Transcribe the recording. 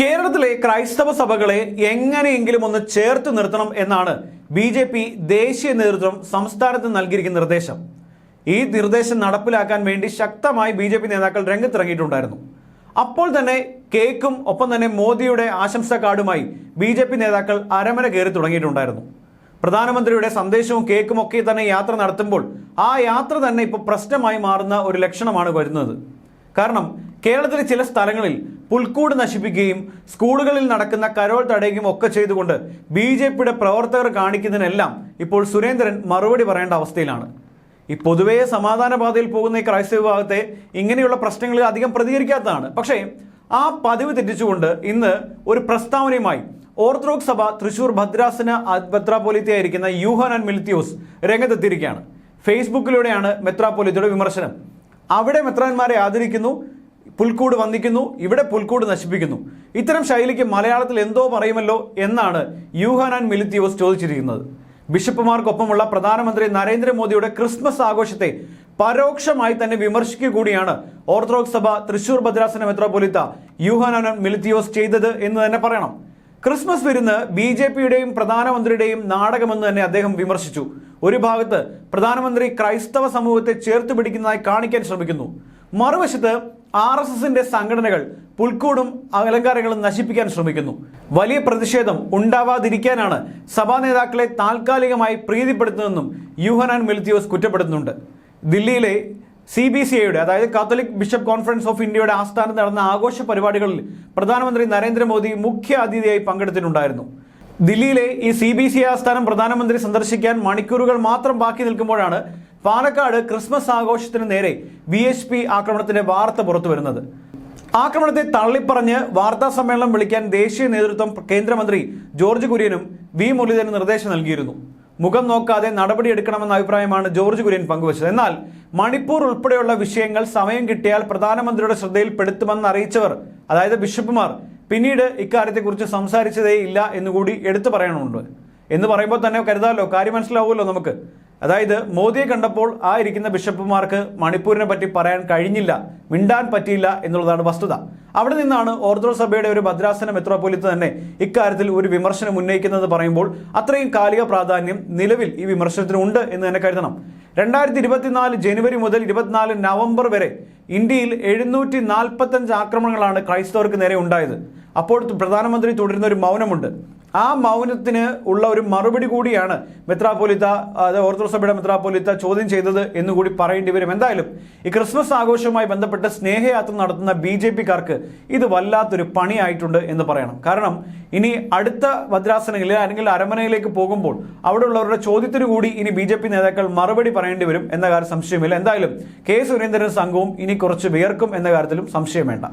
കേരളത്തിലെ ക്രൈസ്തവ സഭകളെ എങ്ങനെയെങ്കിലും ഒന്ന് ചേർത്ത് നിർത്തണം എന്നാണ് ബി ജെ പി ദേശീയ നേതൃത്വം സംസ്ഥാനത്ത് നൽകിയിരിക്കുന്ന നിർദ്ദേശം. ഈ നിർദ്ദേശം നടപ്പിലാക്കാൻ വേണ്ടി ശക്തമായി ബി ജെ പി നേതാക്കൾ രംഗത്തിറങ്ങിയിട്ടുണ്ടായിരുന്നു. അപ്പോൾ തന്നെ കേക്കും ഒപ്പം തന്നെ മോദിയുടെ ആശംസാ കാർഡുമായി ബി ജെ പി നേതാക്കൾ അരമന കയറി തുടങ്ങിയിട്ടുണ്ടായിരുന്നു. പ്രധാനമന്ത്രിയുടെ സന്ദേശവും കേക്കും ഒക്കെ തന്നെ യാത്ര നടത്തുമ്പോൾ ആ യാത്ര തന്നെ ഇപ്പോൾ പ്രശ്നമായി മാറുന്ന ഒരു ലക്ഷണമാണ് വരുന്നത്. കാരണം കേരളത്തിലെ ചില സ്ഥലങ്ങളിൽ പുൽക്കൂട് നശിപ്പിക്കുകയും സ്കൂളുകളിൽ നടക്കുന്ന കരോൾ തടയുകയും ഒക്കെ ചെയ്തുകൊണ്ട് ബി ജെ പിയുടെ പ്രവർത്തകർ കാണിക്കുന്നതിനെല്ലാം ഇപ്പോൾ സുരേന്ദ്രൻ മറുപടി പറയേണ്ട അവസ്ഥയിലാണ്. ഈ പൊതുവേ സമാധാന പാതയിൽ പോകുന്ന ഈ ക്രൈസ്തവ വിഭാഗത്തെ ഇങ്ങനെയുള്ള പ്രശ്നങ്ങൾ അധികം പ്രതികരിക്കാത്തതാണ്. പക്ഷേ ആ പതിവ് തെറ്റിച്ചുകൊണ്ട് ഇന്ന് ഒരു പ്രസ്താവനയുമായി ഓർത്തഡോക്സ് സഭ തൃശൂർ ഭദ്രാസന മെത്രാപോലിത്തയായിരിക്കുന്ന യൂഹനാൻ മിലിത്യോസ് രംഗത്തെത്തിയിരിക്കുകയാണ്. ഫേസ്ബുക്കിലൂടെയാണ് മെത്രാപോലിത്തയുടെ വിമർശനം. അവിടെ മെത്രാന്മാരെ ആദരിക്കുന്നു പുൽക്കൂട് വന്നിക്കുന്നു ഇവിടെ പുൽക്കൂട് നശിപ്പിക്കുന്നു. ഇത്തരം ശൈലിക്ക് മലയാളത്തിൽ എന്തോ പറയുമല്ലോ എന്നാണ് യൂഹാനാൻ മിലിത്തിയോസ് ചോദിച്ചിരിക്കുന്നത്. ബിഷപ്പുമാർക്കൊപ്പമുള്ള പ്രധാനമന്ത്രി നരേന്ദ്രമോദിയുടെ ക്രിസ്മസ് ആഘോഷത്തെ പരോക്ഷമായി തന്നെ വിമർശിക്കുക കൂടിയാണ് ഓർത്തഡോക്സ് സഭ തൃശൂർ ഭദ്രാസന മെത്രോപൊലിത്ത യൂഹാനാൻ മിലിത്തിയോസ് ചെയ്തത് എന്ന് തന്നെ പറയണം. ക്രിസ്മസ് വിരുന്ന് ബി ജെ പിയുടെയും പ്രധാനമന്ത്രിയുടെയും നാടകമെന്ന് തന്നെ അദ്ദേഹം വിമർശിച്ചു. ഒരു ഭാഗത്ത് പ്രധാനമന്ത്രി ക്രൈസ്തവ സമൂഹത്തെ ചേർത്ത് പിടിക്കുന്നതായി കാണിക്കാൻ ശ്രമിക്കുന്നു. മറുവശത്ത് ആർ എസ് എസിന്റെ സംഘടനകൾ പുൽക്കൂടും അലങ്കാരങ്ങളും നശിപ്പിക്കാൻ ശ്രമിക്കുന്നു. വലിയ പ്രതിഷേധം ഉണ്ടാവാതിരിക്കാനാണ് സഭാ നേതാക്കളെ താൽക്കാലികമായി പ്രീതിപ്പെടുത്തുന്നതെന്നും യൂഹനാൻ മെൽത്തിയോസ് കുറ്റപ്പെടുത്തുന്നുണ്ട്. ദില്ലിയിലെ സി ബി സി ഐയുടെ അതായത് കാത്തലിക് ബിഷപ്പ് കോൺഫറൻസ് ഓഫ് ഇന്ത്യയുടെ ആസ്ഥാനത്ത് നടന്ന ആഘോഷ പരിപാടികളിൽ പ്രധാനമന്ത്രി നരേന്ദ്രമോദി മുഖ്യ അതിഥിയായി പങ്കെടുത്തിട്ടുണ്ടായിരുന്നു. ദില്ലിയിലെ ഈ സി ബി സി ആസ്ഥാനം പ്രധാനമന്ത്രി സന്ദർശിക്കാൻ മണിക്കൂറുകൾ മാത്രം ബാക്കി നിൽക്കുമ്പോഴാണ് പാലക്കാട് ക്രിസ്മസ് ആഘോഷത്തിന് നേരെ വി എച്ച് പി ആക്രമണത്തിന്റെ വാർത്ത പുറത്തു വരുന്നത്. ആക്രമണത്തെ തള്ളിപ്പറഞ്ഞ് വാർത്താ സമ്മേളനം വിളിക്കാൻ ദേശീയ നേതൃത്വം കേന്ദ്രമന്ത്രി ജോർജ് കുര്യനും വി മുരളീധരനും നിർദ്ദേശം നൽകിയിരുന്നു. മുഖം നോക്കാതെ നടപടിയെടുക്കണമെന്ന അഭിപ്രായമാണ് ജോർജ് കുര്യൻ പങ്കുവച്ചത്. എന്നാൽ മണിപ്പൂർ ഉൾപ്പെടെയുള്ള വിഷയങ്ങൾ സമയം കിട്ടിയാൽ പ്രധാനമന്ത്രിയുടെ ശ്രദ്ധയിൽപ്പെടുത്തുമെന്ന് അറിയിച്ചവർ അതായത് ബിഷപ്പുമാർ പിന്നീട് ഇക്കാര്യത്തെക്കുറിച്ച് സംസാരിച്ചതേ ഇല്ല എന്നുകൂടി എടുത്തു പറയണമുണ്ട്. എന്ന് പറയുമ്പോൾ തന്നെ കരുതാമല്ലോ കാര്യം മനസ്സിലാവുമല്ലോ നമുക്ക്. അതായത് മോദിയെ കണ്ടപ്പോൾ ആ ഇരിക്കുന്ന ബിഷപ്പുമാർക്ക് മണിപ്പൂരിനെ പറ്റി പറയാൻ കഴിഞ്ഞില്ല മിണ്ടാൻ പറ്റിയില്ല എന്നുള്ളതാണ് വസ്തുത. അവിടെ നിന്നാണ് ഓർത്തഡോക്സ് സഭയുടെ ഒരു ഭദ്രാസന മെത്രോപൊലിത്ത് തന്നെ ഇക്കാര്യത്തിൽ ഒരു വിമർശനം ഉന്നയിക്കുന്നത് പറയുമ്പോൾ അത്രയും കാലിക പ്രാധാന്യം നിലവിൽ ഈ വിമർശനത്തിനുണ്ട് എന്ന് തന്നെ കരുതണം. രണ്ടായിരത്തി ഇരുപത്തിനാല് ജനുവരി മുതൽ ഇരുപത്തിനാല് നവംബർ വരെ ഇന്ത്യയിൽ എഴുന്നൂറ്റി നാൽപ്പത്തഞ്ച് ആക്രമണങ്ങളാണ് ക്രൈസ്തവർക്ക് നേരെ ഉണ്ടായത്. അപ്പോൾ പ്രധാനമന്ത്രി തുടരുന്ന ഒരു മൗനമുണ്ട്. ആ മൗനത്തിന് ഉള്ള ഒരു മറുപടി കൂടിയാണ് മെത്രാപോലിത്ത അത് ഓർത്തഡോക്സ് സഭയുടെ മെത്രാപോലിത്ത ചോദ്യം ചെയ്തത് എന്നുകൂടി പറയേണ്ടി വരും. എന്തായാലും ഈ ക്രിസ്മസ് ആഘോഷവുമായി ബന്ധപ്പെട്ട് സ്നേഹയാത്ര നടത്തുന്ന ബി ജെ പിക്കാർക്ക് ഇത് വല്ലാത്തൊരു പണിയായിട്ടുണ്ട് എന്ന് പറയണം. കാരണം ഇനി അടുത്ത ഭദ്രാസനങ്ങളിൽ അല്ലെങ്കിൽ അരമനയിലേക്ക് പോകുമ്പോൾ അവിടെയുള്ളവരുടെ ചോദ്യത്തിന് കൂടി ഇനി ബി ജെ പി നേതാക്കൾ മറുപടി പറയേണ്ടി വരും എന്ന കാര്യം സംശയമില്ല. എന്തായാലും കെ സുരേന്ദ്രൻ സംഘവും ഇനി കുറച്ച് വിയർക്കും എന്ന കാര്യത്തിലും സംശയം വേണ്ട.